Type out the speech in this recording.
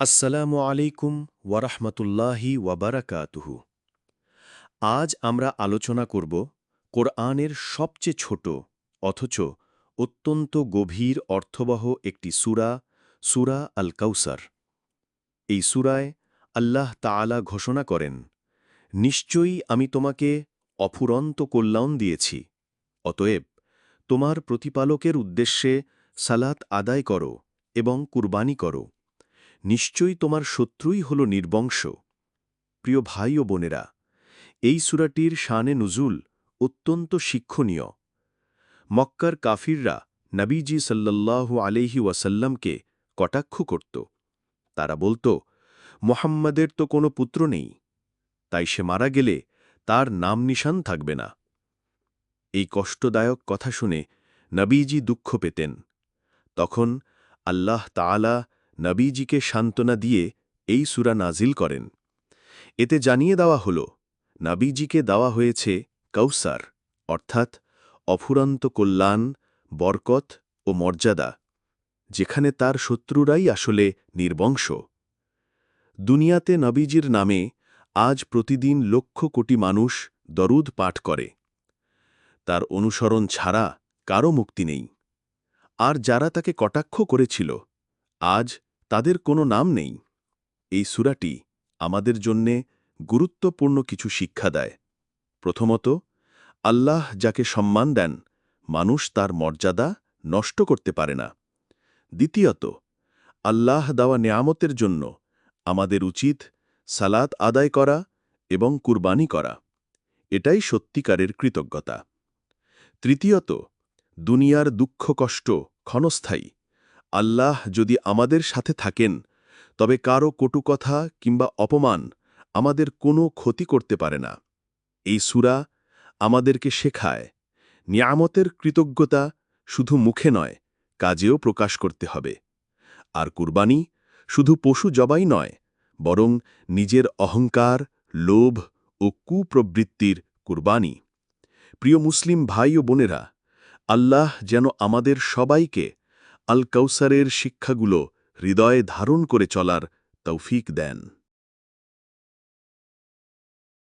আসসালামু আলাইকুম ওয়ারাহমতুল্লাহি ওয়াবারাকাতুহু। আজ আমরা আলোচনা করব কোরআনের সবচেয়ে ছোট, অথচ অত্যন্ত গভীর অর্থবহ একটি সুরা সুরা আল কাউসার এই সুরায় আল্লাহ তাআলা ঘোষণা করেন, নিশ্চয়ই আমি তোমাকে অফুরন্ত কল্যাণ দিয়েছি। অতএব তোমার প্রতিপালকের উদ্দেশ্যে সালাত আদায় করো এবং কুরবানি করো। নিশ্চয়ই তোমার শত্রুই হল নির্বংশ। প্রিয় ভাই ও বোনেরা, এই সুরাটির শানে নুজুল অত্যন্ত শিক্ষণীয়। মক্কার কাফিররা নবীজি সাল্লাল্লাহু আলহি ওয়াসাল্লামকে কটাক্ষ করত। তারা বলত, মোহাম্মদের তো কোনো পুত্র নেই। তাই সে মারা গেলে তার নাম নিশান থাকবে না। এই কষ্টদায়ক কথা শুনে নবীজি দুঃখ পেতেন। তখন আল্লাহ তাআলা নবীজিকে সান্ত্বনা দিয়ে এই সুরা নাজিল করেন। এতে জানিয়ে দেওয়া হল, নবীজিকে দেওয়া হয়েছে কৌসার অর্থাৎ অফুরন্ত কল্যাণ, বরকত ও মর্যাদা, যেখানে তার শত্রুরাই আসলে নির্বংশ। দুনিয়াতে নবীজির নামে আজ প্রতিদিন লক্ষ কোটি মানুষ দরুদ পাঠ করে। তার অনুসরণ ছাড়া কারও মুক্তি নেই। আর যারা তাকে কটাক্ষ করেছিল, আজ তাদের কোনো নাম নেই। এই সুরাটি আমাদের জন্যে গুরুত্বপূর্ণ কিছু শিক্ষা দেয়। প্রথমত, আল্লাহ যাকে সম্মান দেন, মানুষ তার মর্যাদা নষ্ট করতে পারে না। দ্বিতীয়ত, আল্লাহ দেওয়া নেয়ামতের জন্য আমাদের উচিত সালাত আদায় করা এবং কুরবানি করা। এটাই সত্যিকারের কৃতজ্ঞতা। তৃতীয়ত, দুনিয়ার দুঃখ কষ্ট ক্ষণস্থায়ী। আল্লাহ যদি আমাদের সাথে থাকেন, তবে কারও কটু কথা কিংবা অপমান আমাদের কোনো ক্ষতি করতে পারে না। এই সুরা আমাদেরকে শেখায়, নিয়ামতের কৃতজ্ঞতা শুধু মুখে নয়, কাজেও প্রকাশ করতে হবে। আর কুরবানি শুধু পশু জবাই নয়, বরং নিজের অহংকার, লোভ ও কুপ্রবৃত্তির কুরবানি। প্রিয় মুসলিম ভাই ও বোনেরা, আল্লাহ যেন আমাদের সবাইকে আল কৌসারের শিক্ষাগুলো হৃদয়ে ধারণ করে চলার তৌফিক দেন।